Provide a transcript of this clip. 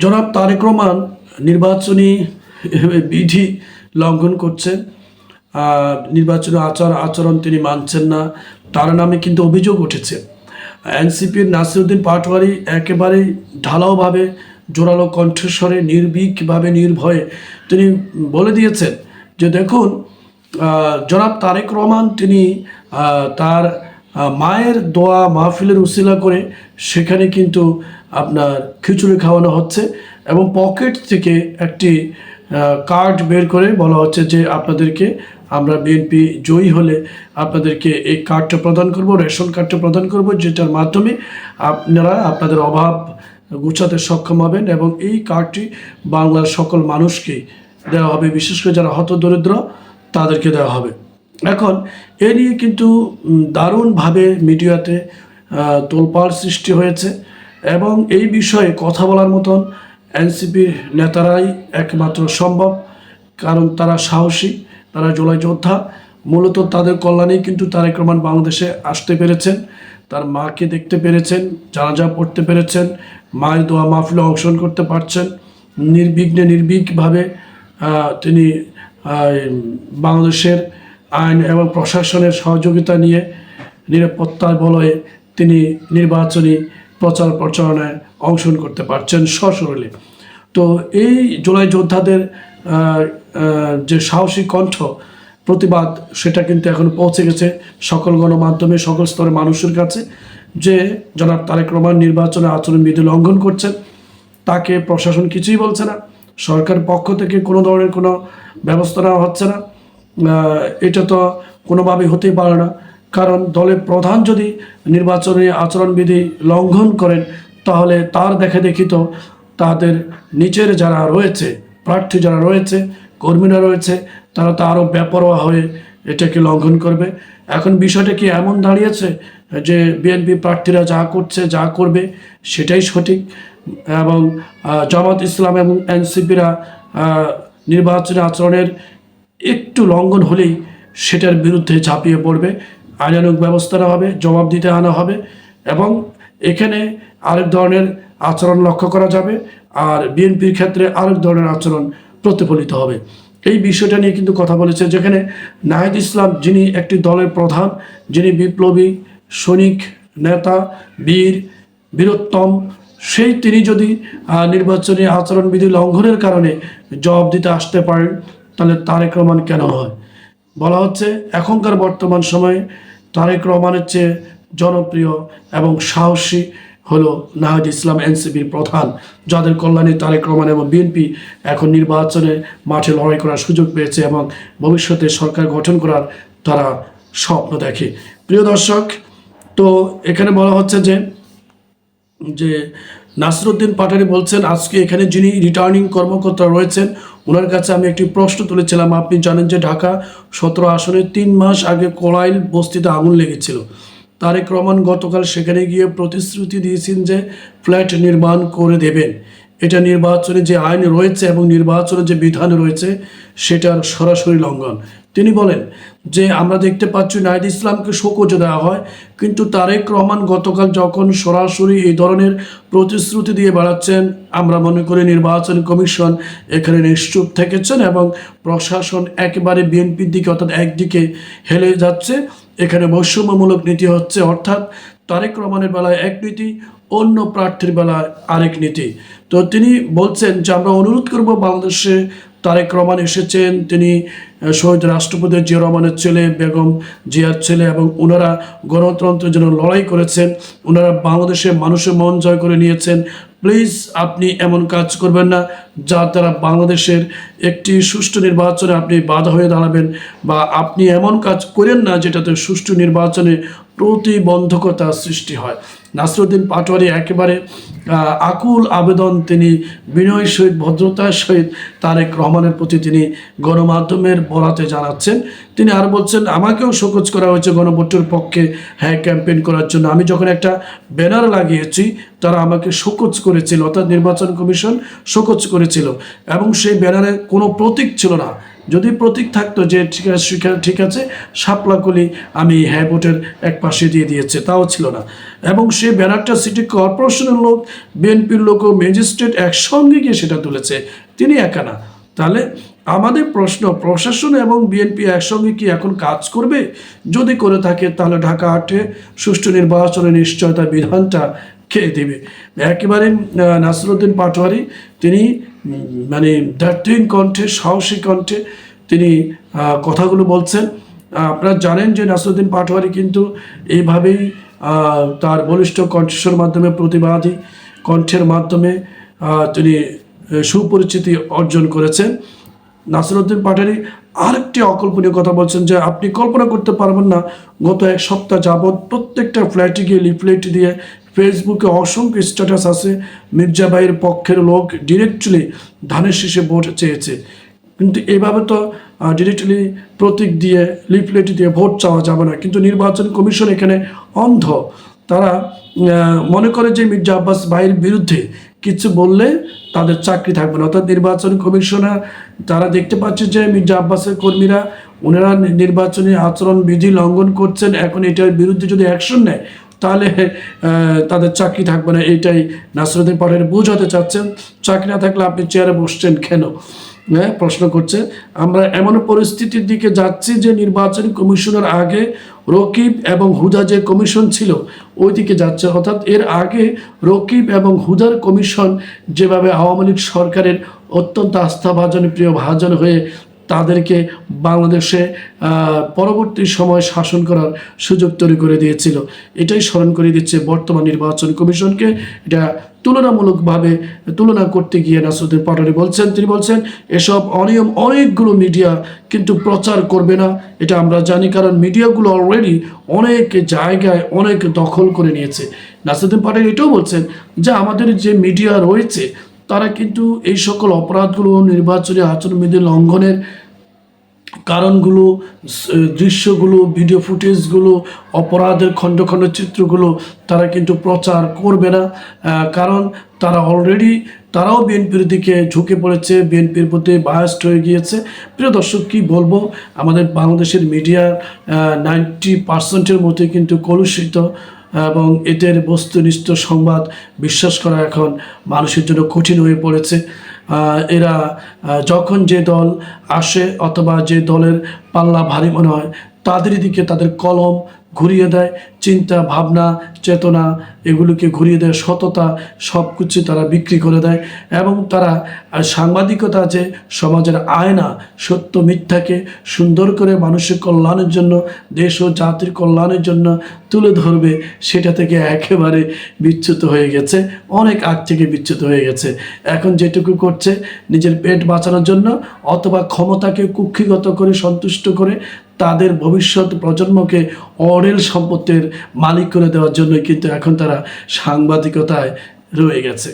জনাব তারেক রহমান নির্বাচনী বিধি লঙ্ঘন করছেন। নির্বাচনী আচার আচরণ তিনি মানছেন না। তার নামে কিন্তু অভিযোগ উঠেছে। এনসিপির নাসিরুদ্দিন পাটোয়ারি একেবারেই ঢালাওভাবে জোরালো কণ্ঠস্বরে নির্ভীকভাবে নির্ভয়ে তিনি বলে দিয়েছেন যে দেখুন জনাব তারেক রহমান তিনি তার মায়ের দোয়া মাহফিলের উসিলা করে সেখানে কিন্তু আপনার খিচুড়ি খাওয়ানো হচ্ছে এবং পকেট থেকে একটি কার্ড বের করে বলা হচ্ছে যে আপনাদেরকে আমরা বিএনপি জয়ী হলে আপনাদেরকে এই কার্ডটা প্রদান করব, রেশন কার্ডটা প্রদান করব, যেটার মাধ্যমে আপনারা আপনাদের অভাব গুছাতে সক্ষম হবেন এবং এই কার্ডটি বাংলার সকল মানুষকে দেওয়া হবে, বিশেষ করে যারা হত দরিদ্র তাদেরকে দেওয়া হবে। এখন এ নিয়ে কিন্তু দারুণভাবে মিডিয়াতে তোলপাড় সৃষ্টি হয়েছে। এবং এই বিষয়ে কথা বলার মতন এনসিপির নেতারাই একমাত্র সম্ভব, কারণ তারা সাহসী, তারা জোলাই যোদ্ধা। মূলত তাদের কল্যাণেই কিন্তু তারেক রহমান বাংলাদেশে আসতে পেরেছেন, তার মাকে দেখতে পেরেছেন, জানাজা পড়তে পেরেছেন, মায়ের দোয়া মাহফিলে অংশগ্রহণ করতে পারছেন। নির্বিঘ্নে, নির্ভীকভাবে তিনি বাংলাদেশের আইন এবং প্রশাসনের সহযোগিতা নিয়ে নিরাপত্তার বলয়ে তিনি নির্বাচনী প্রচার প্রচারণায় অংশগ্রহণ করতে পারছেন সশরীরে। তো এই জুলাই যোদ্ধাদের যে সাহসী কণ্ঠ, প্রতিবাদ সেটা কিন্তু এখন পৌঁছে গেছে সকল গণমাধ্যমে, সকল স্তরের মানুষের কাছে যে জনাব তারেক রহমান নির্বাচনে আচরণবিধি লঙ্ঘন করছেন, তাকে প্রশাসন কিছুই বলছে না। সরকার পক্ষ থেকে কোনো ধরনের কোনো ব্যবস্থা নেওয়া হচ্ছে না। এটা তো কোনোভাবেই হতেই পারে না। কারণ দলের প্রধান যদি নির্বাচনী আচরণবিধি লঙ্ঘন করেন, তাহলে তার দেখে দেখি তো তাদের নিচের যারা রয়েছে, প্রার্থী যারা রয়েছে, কর্মীরা রয়েছে, তারা তো আরও বেপরোয়া হয়ে এটাকে লঙ্ঘন করবে। এখন বিষয়টা কি এমন দাঁড়িয়েছে যে বিএনপি প্রার্থীরা যা করছে, যা করবে, সেটাই সঠিক? এবং জামাত ইসলাম এবং এনসিপিরা নির্বাচনী আচরণের একটু লঙ্ঘন হলেই সেটার বিরুদ্ধে ঝাঁপিয়ে পড়বে। আইনানুক ব্যবস্থা হবে, জবাব দিতে আনা হবে এবং এখানে আরেক ধরনের আচরণ লক্ষ্য করা যাবে আর বিএনপির ক্ষেত্রে আরেক ধরনের আচরণ প্রতিফলিত হবে। এই বিষয়টা নিয়ে কিন্তু কথা বলেছে যেখানে নাহিদ ইসলাম, যিনি একটি দলের প্রধান, যিনি বিপ্লবী, সৈনিক নেতা, বীর, বীরোত্তম, সেই তিনি যদি নির্বাচনী আচরণবিধি লঙ্ঘনের কারণে জবাব দিতে আসতে পারেন, তাহলে তারেক রহমান কেন হয়? বলা হচ্ছে, এখনকার বর্তমান সময়ে তারেক রহমানের চেয়ে জনপ্রিয় এবং সাহসী হলো নাহিদ ইসলাম এনসিপির প্রধান, যাদের কল্যাণে তারেক রহমান এবং বিএনপি এখন নির্বাচনে মাঠে লড়াই করার সুযোগ পেয়েছে এবং ভবিষ্যতে সরকার গঠন করার তারা স্বপ্ন দেখে। প্রিয় দর্শক, তো এখানে বলা হচ্ছে যে যে নাসরুদ্দিন পাটারি বলছেন, আজকে এখানে যিনি রিটার্নিং কর্মকর্তা রয়েছেন ওনার কাছে আমি একটি প্রশ্ন তুলেছিলাম। আপনি জানেন যে ঢাকা সতেরো আসনে তিন মাস আগে কোলাইল বস্তিতে আগুন লেগেছিল। তারেক রহমান গতকাল সেখানে গিয়ে প্রতিশ্রুতি দিয়েছেন যে ফ্ল্যাট নির্মাণ করে দেবেন। এটা নির্বাচনে যে আইন রয়েছে এবং নির্বাচনে যে বিধান রয়েছে, সেটার সরাসরি লঙ্ঘন। তিনি বলেন যে, আমরা দেখতে পাচ্ছি নাহিদ ইসলামকে শোকজ দেওয়া হয়, কিন্তু তারেক রহমান গতকাল যখন সরাসরি এই ধরনের প্রতিশ্রুতি দিয়ে বেড়াচ্ছেন, আমরা মনে করি নির্বাচন কমিশন এখানে নিশ্চুপ থেকেছেন এবং প্রশাসন একেবারে বিএনপির দিকে অর্থাৎ একদিকে হেলে যাচ্ছে। এখানে বৈষম্যমূলক নীতি হচ্ছে অর্থাৎ তারেক রহমানের বেলায় এক নীতি, অন্য প্রার্থীর বেলায় আরেক নীতি। তো তিনি বলছেন যে, আমরা অনুরোধ করব বাংলাদেশে তারেক রহমান এসেছেন, তিনি শহীদ রাষ্ট্রপতি জিয়া রহমানের ছেলে বেগম জিয়ার ছেলে এবং ওনারা গণতন্ত্রের জন্য লড়াই করেছেন ওনারা বাংলাদেশের মানুষের মন জয় করে নিয়েছেন প্লিজ আপনি এমন কাজ করবেন না যার দ্বারা বাংলাদেশের একটি সুষ্ঠু নির্বাচনে আপনি বাধা হয়ে দাঁড়াবেন বা আপনি এমন কাজ করেন না যেটাতে সুষ্ঠু নির্বাচনে প্রতিবন্ধকতা সৃষ্টি হয়। নাসরুদ্দিন পাটোয়ারি একেবারে আকুল আবেদন তিনি, বিনয় সহিত ভদ্রতার সহিত তারেক রহমানের প্রতি তিনি গণমাধ্যমের বরাতে জানাচ্ছেন। তিনি আর বলছেন, আমাকেও শোকজ করা হয়েছে গণভোটের পক্ষে হ্যাঁ ক্যাম্পেইন করার জন্য। আমি যখন একটা ব্যানার লাগিয়েছি তারা আমাকে শোকজ করেছিল, অর্থাৎ নির্বাচন কমিশন শোকজ করেছিল। এবং সেই ব্যানারে কোনো প্রতীক ছিল না। যদি প্রতীক থাকতো যে ঠিক আছে ঠিক আছে- আছে আমি হ্যাবোটের এক পাশে দিয়ে দিয়েছে, তাও ছিল না। এবং সে ব্যানারটা সিটি কর্পোরেশনের লোক, বিএনপির লোক ও ম্যাজিস্ট্রেট একসঙ্গে গিয়ে সেটা তুলেছে। তিনি একা না। তাহলে আমাদের প্রশ্ন, প্রশাসন এবং বিএনপি একসঙ্গে কি এখন কাজ করবে? যদি করে থাকে, তাহলে ঢাকা আটে সুষ্ঠু নির্বাচনের নিশ্চয়তা বিধানটা খেয়ে দেবে। একেবারে নাসিরুদ্দিন পাটোয়ারি তিনি মানে দার্থিন কণ্ঠে, সাহসী কণ্ঠে তিনি কথাগুলো বলছেন। আপনারা জানেন যে নাসিরুদ্দিন পাটোয়ারি কিন্তু এইভাবেই তার বলিষ্ঠ কণ্ঠস্বর মাধ্যমে, প্রতিবাদী কণ্ঠের মাধ্যমে তিনি সুপরিচিতি অর্জন করেছেন। নাসিরুদ্দিন পাটারি আরেকটি অকল্পনীয় কথা বলছেন যে আপনি কল্পনা করতে পারবেন না, গত এক সপ্তাহ যাবৎ প্রত্যেকটা ফ্ল্যাটে গিয়ে লিফলেট দিয়ে ফেসবুকে অসংখ্য স্ট্যাটাস আছে। মির্জাবাইয়ের পক্ষের লোক ডিরেক্টলি ধানের শীষে ভোট চেয়েছে। কিন্তু এভাবে তো ডিরেক্টলি প্রতীক দিয়ে লিফলেট দিয়ে ভোট চাওয়া যাবে না। কিন্তু নির্বাচন কমিশন এখানে অন্ধ। তারা মনে করে যে মির্জা আব্বাস ভাইয়ের বিরুদ্ধে কিছু বললে তাদের চাকরি থাকবে না। অর্থাৎ নির্বাচন কমিশনার, তারা দেখতে পাচ্ছে যে মির্জা আব্বাসের কর্মীরা ওনারা নির্বাচনী আচরণ বিধি লঙ্ঘন করছেন। এখন এটার বিরুদ্ধে যদি অ্যাকশন নেয় তাহলে তাদের চাকরি থাকবে না। এইটাই নাসরুদ্দিন পাটের বোঝাতে চাচ্ছেন। চাকরি না থাকলে আপনি চেয়ারে বসছেন কেন? হ্যাঁ প্রশ্ন করছে। আমরা এমন পরিস্থিতির দিকে যাচ্ছি যে নির্বাচন কমিশনের আগে রকিব এবং হুদা যে কমিশন ছিল ওই দিকে যাচ্ছে। অর্থাৎ এর আগে রকিব এবং হুদার কমিশন যেভাবে আওয়ামী লীগ সরকারের অত্যন্ত আস্থাভাজন, প্রিয় ভাজন হয়ে তাদেরকে বাংলাদেশে পরবর্তী সময় শাসন করার সুযোগ তৈরি করে দিয়েছিল। এটাই স্মরণ করে দিচ্ছে বর্তমান নির্বাচন কমিশনকে। এটা তুলনামূলকভাবে তুলনা করতে গিয়ে নাসরুদ্দিন পাটোয়ারি বলছেন, তিনি বলছেন, এসব অনিয়ম অনেকগুলো মিডিয়া কিন্তু প্রচার করবে না। এটা আমরা জানি কারণ মিডিয়াগুলো অলরেডি অনেক জায়গায় অনেক দখল করে নিয়েছে। নাসরুদ্দিন পাটোয়ারি এটাও বলছেন যে আমাদের যে মিডিয়া রয়েছে, তারা কিন্তু এই সকল অপরাধগুলো নির্বাচনী আচরণবিধি লঙ্ঘনের কারণগুলো দৃশ্যগুলো ভিডিও ফুটেজগুলো অপরাধের খণ্ড খণ্ড চিত্রগুলো তারা কিন্তু প্রচার করবে না। কারণ তারা অলরেডি তারাও বিএনপির দিকে ঝুঁকে পড়েছে বিএনপির প্রতি বায়াস্ট হয়ে গিয়েছে। প্রিয় দর্শক, কী বলব? আমাদের বাংলাদেশের মিডিয়ার নাইনটি পার্সেন্টের মধ্যে কিন্তু কলুষিত, এবং এদের বস্তুনিষ্ঠ সংবাদ বিশ্বাস করা এখন মানুষের জন্য কঠিন হয়ে পড়েছে। এরা যখন যে দল আসে অথবা যে দলের পাল্লা ভারী মনে হয়, তাদের দিকে তাদের কলম ঘুরিয়ে দেয়। চিন্তা, ভাবনা, চেতনা, এগুলোকে ঘুরিয়ে দেয়। সততা সব কিছু তারা বিক্রি করে দেয় এবং তারা সাংবাদিকতা যে সমাজের আয়না, সত্য, মিথ্যাকে সুন্দর করে মানুষের কল্যাণের জন্য, দেশ ও জাতির কল্যাণের জন্য তুলে ধরবে। সেটা থেকে একেবারে বিচ্যুত হয়ে গেছে। অনেক আগ থেকে বিচ্যুত হয়ে গেছে। এখন যেটুকু করছে, নিজের পেট বাঁচানোর জন্য অথবা ক্ষমতাকে কুক্ষিগত করে, সন্তুষ্ট করে তাদের ভবিষ্যৎ প্রজন্মকে অরেল সম্পত্তির মালিক করে দেওয়ার জন্যই কিন্তু এখন তারা সাংবাদিকতায় রয়ে গেছে।